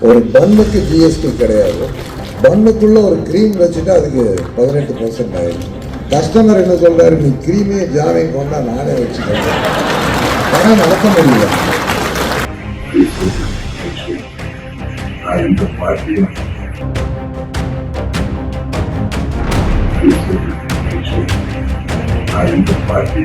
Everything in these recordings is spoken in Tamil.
ஒரு பன்னுக்கு ஜிஎஸ்டி கிடையாது. பன்னுக்குள்ள ஒரு க்ரீம் வச்சுட்டு அதுக்கு பதினெட்டு பர்சன்ட் ஆயிடும் கஸ்டமர் என்ன சொல்றாரு? நீ க்ரீமே ஜாமையும் கொண்டா நானே வச்சுக்கிறேன். பணம் நடக்க முடியல. I am the party.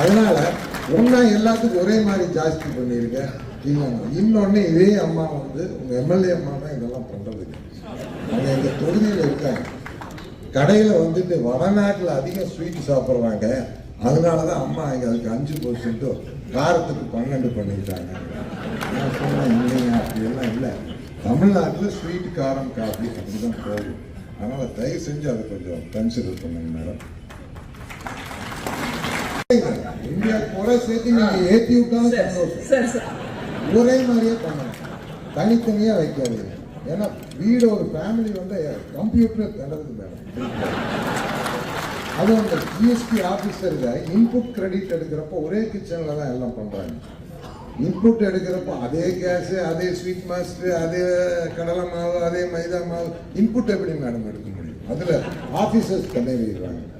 அதனால ஒன்றா எல்லாத்துக்கும் ஒரே மாதிரி ஜாஸ்தி பண்ணியிருக்கேன் இல்லைங்க இன்னொன்று இதே அம்மா வந்து உங்கள் எம்எல்ஏ அம்மா தான் இதெல்லாம் பண்ணுறதுக்கு அவங்க எங்கள் தொகுதியில் இருக்காங்க கடையில் வந்துட்டு வடநாட்டில் அதிகம் ஸ்வீட் சாப்பிட்றாங்க. அதனால தான் அம்மா இங்கே அதுக்கு அஞ்சு பர்சன்ட்டு காரத்துக்கு பன்னெண்டு பண்ணிக்கிட்டாங்க. நான் சொன்னேன் இல்லைங்க அப்படியெல்லாம் இல்லை. தமிழ்நாட்டில் ஸ்வீட் காரம் காஃபி அப்படி தான் போகுது. அதனால் தயவு செஞ்சு அதை கொஞ்சம் கன்சிடர் பண்ணுங்க மேடம் இந்தியா குறை சேர்த்து நீங்க ஏத்தி விட்டாலும் சந்தோஷம் ஒரே மாதிரியே பண்ணணும் தனித்தனியா வைக்காது ஏன்னா வீடு ஒரு ஃபேமிலி வந்து கம்ப்யூட்டர் தண்டது மேடம் அது அந்த ஜிஎஸ்டி ஆஃபீஸருங்க இன்புட் கிரெடிட் எடுக்கிறப்போ ஒரே கிச்சனில் தான் எல்லாம் பண்ணுறாங்க இன்புட் எடுக்கிறப்போ அதே கேஸு அதே ஸ்வீட் மாஸ்டர் அதே கடலை மாவு அதே மைதா மாவு. இன்புட் எப்படி மேடம் எடுக்க முடியும் அதில் ஆஃபீஸர்ஸ் பண்ணிடுறாங்க